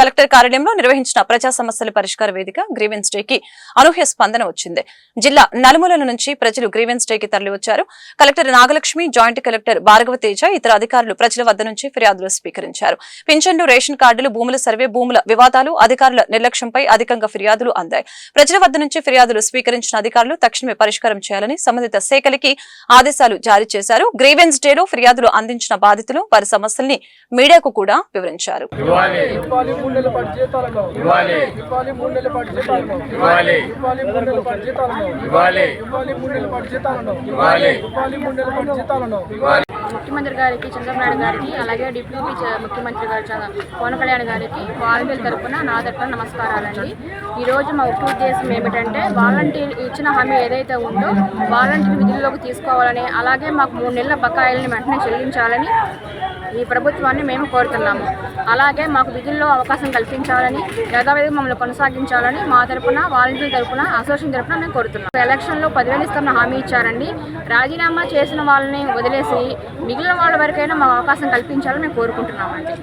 Collector కార్యాలయంలో నిర్వహించిన ప్రజా సమస్యల పరిష్కార వేదిక గ్రీవెన్స్ డేకి అనూహ్య స్పందన వచ్చింది. జిల్లా నలుమూలల నుంచి ప్రజలు గ్రీవెన్స్ డేకి తరలివచ్చారు. Collector Nagalakshmi joint collector Bhargava Teja ఇతర అధికారులు ప్రజల వద్ద నుంచి ఫిర్యాదులు స్వీకరించారు. పింఛన్లు రేషన్ కార్డులు భూముల సర్వే భూముల వివాదాలు అధికారుల నిర్లక్ష్యంపై అధికంగా ఫిర్యాదులు అందాయి. ప్రజల వద్ద నుంచి ఫిర్యాదులు స్వీకరించిన అధికారులు తక్షణమే పరిష్కారం చేయాలని సంబంధిత శాఖలకి ఆదేశాలు జారీ చేశారు. గ్రీవెన్స్ డేలో ఫిర్యాదులు అందించిన బాధితులు వారి సమస్యల్ని మీడియాకు కూడా వివరించారు. మూడు నెలల పాటు జీతాలను ఇవ్వాలి. ఇవ్వాలి మూడు నెలల పాటు జీతాలను ఇవ్వాలి. ఇవ్వాలి మూడు నెలల పాటు జీతాలను ఇవ్వాలి. ఇవ్వాలి మూడు నెలల పాటు జీతాలను ఇవ్వాలి. ఇవ్వాలి మూడు నెలల పాటు జీతాలను ఇవ్వాలి. ముఖ్యమంత్రి గారికి చంద్రబాబు నాయుడు గారికి అలాగే డిప్యూటీ ముఖ్యమంత్రి గారు పవన్ కళ్యాణ్ గారికి వాలంటీర్ తరఫున నా తరపున నమస్కారాలండి. ఈరోజు మా ముఖ్య ఉద్దేశం ఏమిటంటే వాలంటీర్ ఇచ్చిన హామీ ఏదైతే ఉందో వాలంటీర్ విధుల్లోకి తీసుకోవాలని అలాగే మాకు మూడు నెలల బకాయిలను వెంటనే చెల్లించాలని ఈ ప్రభుత్వాన్ని మేము కోరుతున్నాము. అలాగే మాకు విధుల్లో అవకాశం కల్పించాలని యథావిధి మమ్మల్ని కొనసాగించాలని మా తరపున వాలంటీర్ తరపున అసోసియేషన్ తరపున మేము కోరుతున్నాం ఎలక్షన్లో పదివేలు ఇస్తామని హామీ ఇచ్చారండి. రాజీనామా చేసిన వాళ్ళని వదిలేసి మిగిలిన వాళ్ళ వరకైనా మాకు అవకాశం కల్పించాలని మేము కోరుకుంటున్నామండి.